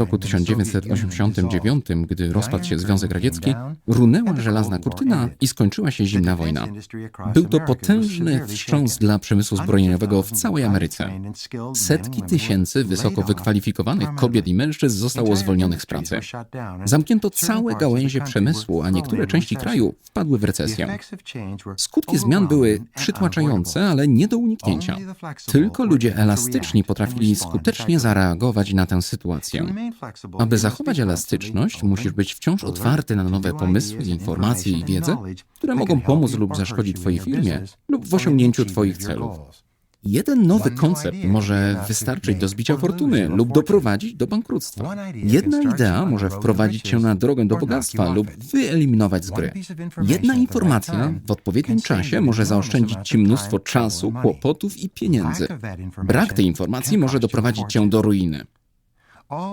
roku 1989, gdy rozpadł się Związek Radziecki, runęła żelazna kurtyna i skończyła się zimna wojna. Był to potężny wstrząs dla przemysłu zbrojeniowego w całej Ameryce. Setki tysięcy wysoko wykwalifikowanych kobiet i mężczyzn zostało zwolnionych z pracy. Zamknięto całe gałęzie przemysłu, a niektóre części kraju wpadły w recesję. Skutki zmian były przytłaczające, ale nie do uniknięcia. Tylko ludzie elastyczni potrafili skutecznie zareagować na tę sytuację. Aby zachować elastyczność, musisz być wciąż otwarty na nowe pomysły, informacje i wiedzę, które mogą pomóc lub zaszkodzić Twojej firmie lub w osiągnięciu Twoich celów. Jeden nowy koncept może wystarczyć do zbicia fortuny lub doprowadzić do bankructwa. Jedna idea może wprowadzić cię na drogę do bogactwa lub wyeliminować z gry. Jedna informacja w odpowiednim czasie może zaoszczędzić ci mnóstwo czasu, kłopotów i pieniędzy. Brak tej informacji może doprowadzić cię do ruiny.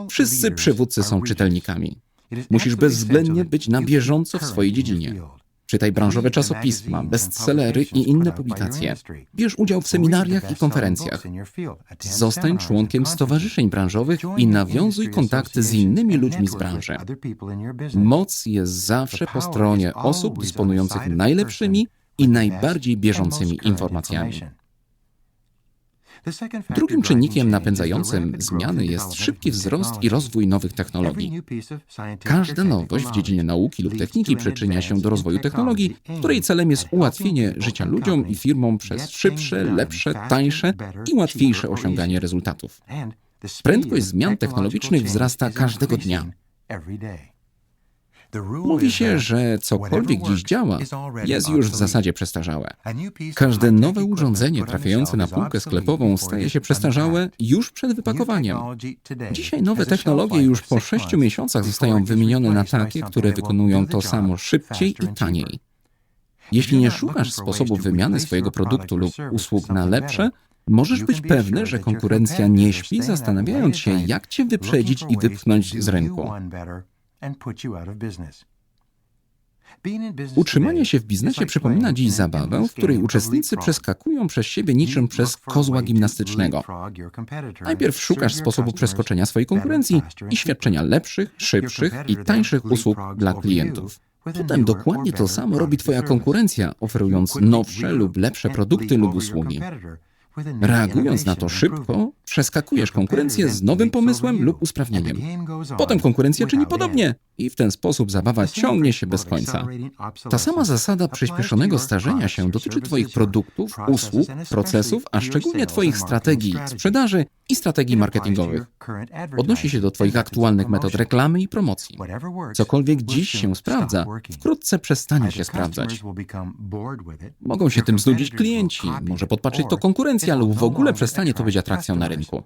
Wszyscy przywódcy są czytelnikami. Musisz bezwzględnie być na bieżąco w swojej dziedzinie. Czytaj branżowe czasopisma, bestsellery i inne publikacje. Bierz udział w seminariach i konferencjach. Zostań członkiem stowarzyszeń branżowych i nawiązuj kontakty z innymi ludźmi z branży. Moc jest zawsze po stronie osób dysponujących najlepszymi i najbardziej bieżącymi informacjami. Drugim czynnikiem napędzającym zmiany jest szybki wzrost i rozwój nowych technologii. Każda nowość w dziedzinie nauki lub techniki przyczynia się do rozwoju technologii, której celem jest ułatwienie życia ludziom i firmom przez szybsze, lepsze, tańsze i łatwiejsze osiąganie rezultatów. Prędkość zmian technologicznych wzrasta każdego dnia. Mówi się, że cokolwiek dziś działa, jest już w zasadzie przestarzałe. Każde nowe urządzenie trafiające na półkę sklepową staje się przestarzałe już przed wypakowaniem. Dzisiaj nowe technologie już po sześciu miesiącach zostają wymienione na takie, które wykonują to samo szybciej i taniej. Jeśli nie szukasz sposobów wymiany swojego produktu lub usług na lepsze, możesz być pewny, że konkurencja nie śpi, zastanawiając się, jak cię wyprzedzić i wypchnąć z rynku. Utrzymanie się w biznesie przypomina dziś zabawę, w której uczestnicy przeskakują przez siebie niczym przez kozła gimnastycznego. Najpierw szukasz sposobu przeskoczenia swojej konkurencji i świadczenia lepszych, szybszych i tańszych usług dla klientów. Potem dokładnie to samo robi Twoja konkurencja, oferując nowsze lub lepsze produkty lub usługi. Reagując na to szybko, przeskakujesz konkurencję z nowym pomysłem lub usprawnieniem. Potem konkurencja czyni podobnie i w ten sposób zabawa ciągnie się bez końca. Ta sama zasada przyspieszonego starzenia się dotyczy Twoich produktów, usług, procesów, a szczególnie Twoich strategii sprzedaży i strategii marketingowych. Odnosi się do Twoich aktualnych metod reklamy i promocji. Cokolwiek dziś się sprawdza, wkrótce przestanie się sprawdzać. Mogą się tym znudzić klienci, może podpatrzeć to konkurencja lub w ogóle przestanie to być atrakcją na rynku.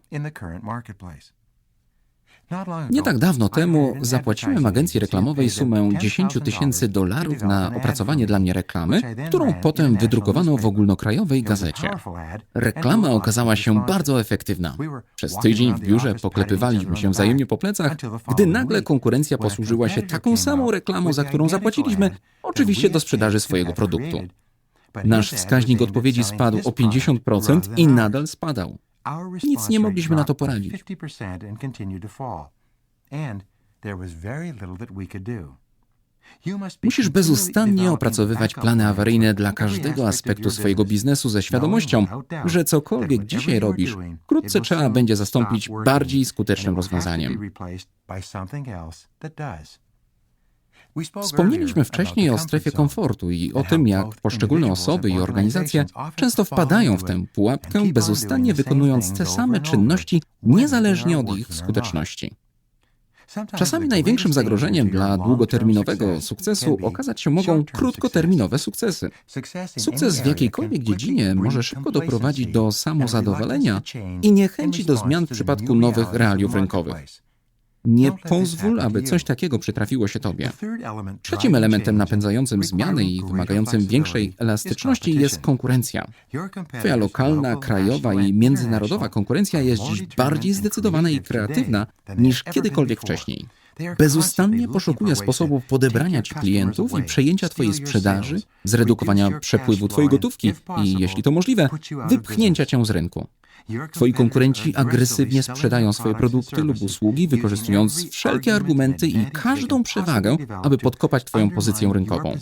Nie tak dawno temu zapłaciłem agencji reklamowej sumę 10 tysięcy dolarów na opracowanie dla mnie reklamy, którą potem wydrukowano w ogólnokrajowej gazecie. Reklama okazała się bardzo efektywna. Przez tydzień w biurze poklepywaliśmy się wzajemnie po plecach, gdy nagle konkurencja posłużyła się taką samą reklamą, za którą zapłaciliśmy, oczywiście do sprzedaży swojego produktu. Nasz wskaźnik odpowiedzi spadł o 50% i nadal spadał. Nic nie mogliśmy na to poradzić. Musisz bezustannie opracowywać plany awaryjne dla każdego aspektu swojego biznesu ze świadomością, że cokolwiek dzisiaj robisz, wkrótce trzeba będzie zastąpić bardziej skutecznym rozwiązaniem. Wspomnieliśmy wcześniej o strefie komfortu i o tym, jak poszczególne osoby i organizacje często wpadają w tę pułapkę, bezustannie wykonując te same czynności niezależnie od ich skuteczności. Czasami największym zagrożeniem dla długoterminowego sukcesu okazać się mogą krótkoterminowe sukcesy. Sukces w jakiejkolwiek dziedzinie może szybko doprowadzić do samozadowolenia i niechęci do zmian w przypadku nowych realiów rynkowych. Nie pozwól, aby coś takiego przytrafiło się tobie. Trzecim elementem napędzającym zmiany i wymagającym większej elastyczności jest konkurencja. Twoja lokalna, krajowa i międzynarodowa konkurencja jest dziś bardziej zdecydowana i kreatywna niż kiedykolwiek wcześniej. Bezustannie poszukuje sposobów podebrania ci klientów i przejęcia twojej sprzedaży, zredukowania przepływu twojej gotówki i, jeśli to możliwe, wypchnięcia cię z rynku. Twoi konkurenci agresywnie sprzedają swoje produkty lub usługi, wykorzystując wszelkie argumenty i każdą przewagę, aby podkopać Twoją pozycję rynkową.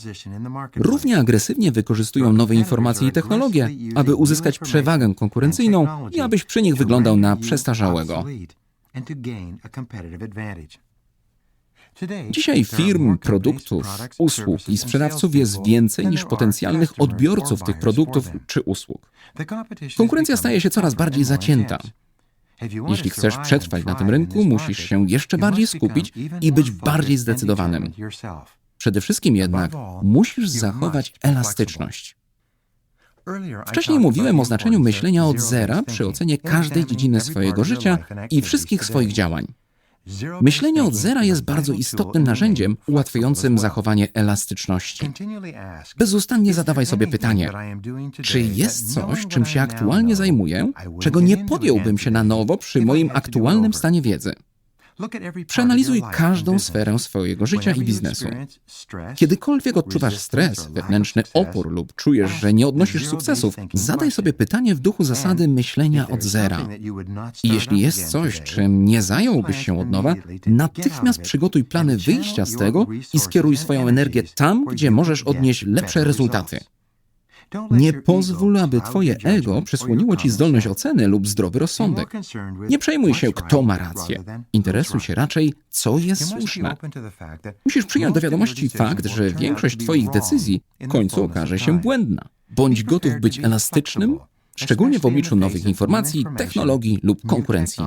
Równie agresywnie wykorzystują nowe informacje i technologie, aby uzyskać przewagę konkurencyjną i abyś przy nich wyglądał na przestarzałego. Dzisiaj firm, produktów, usług i sprzedawców jest więcej niż potencjalnych odbiorców tych produktów czy usług. Konkurencja staje się coraz bardziej zacięta. Jeśli chcesz przetrwać na tym rynku, musisz się jeszcze bardziej skupić i być bardziej zdecydowanym. Przede wszystkim jednak musisz zachować elastyczność. Wcześniej mówiłem o znaczeniu myślenia od zera przy ocenie każdej dziedziny swojego życia i wszystkich swoich działań. Myślenie od zera jest bardzo istotnym narzędziem ułatwiającym zachowanie elastyczności. Bezustannie zadawaj sobie pytanie, czy jest coś, czym się aktualnie zajmuję, czego nie podjąłbym się na nowo przy moim aktualnym stanie wiedzy? Przeanalizuj każdą sferę swojego życia i biznesu. Kiedykolwiek odczuwasz stres, wewnętrzny opór lub czujesz, że nie odnosisz sukcesów, zadaj sobie pytanie w duchu zasady myślenia od zera. I jeśli jest coś, czym nie zająłbyś się od nowa, natychmiast przygotuj plany wyjścia z tego i skieruj swoją energię tam, gdzie możesz odnieść lepsze rezultaty. Nie pozwól, aby twoje ego przysłoniło ci zdolność oceny lub zdrowy rozsądek. Nie przejmuj się, kto ma rację. Interesuj się raczej, co jest słuszne. Musisz przyjąć do wiadomości fakt, że większość twoich decyzji w końcu okaże się błędna. Bądź gotów być elastycznym, szczególnie w obliczu nowych informacji, technologii lub konkurencji.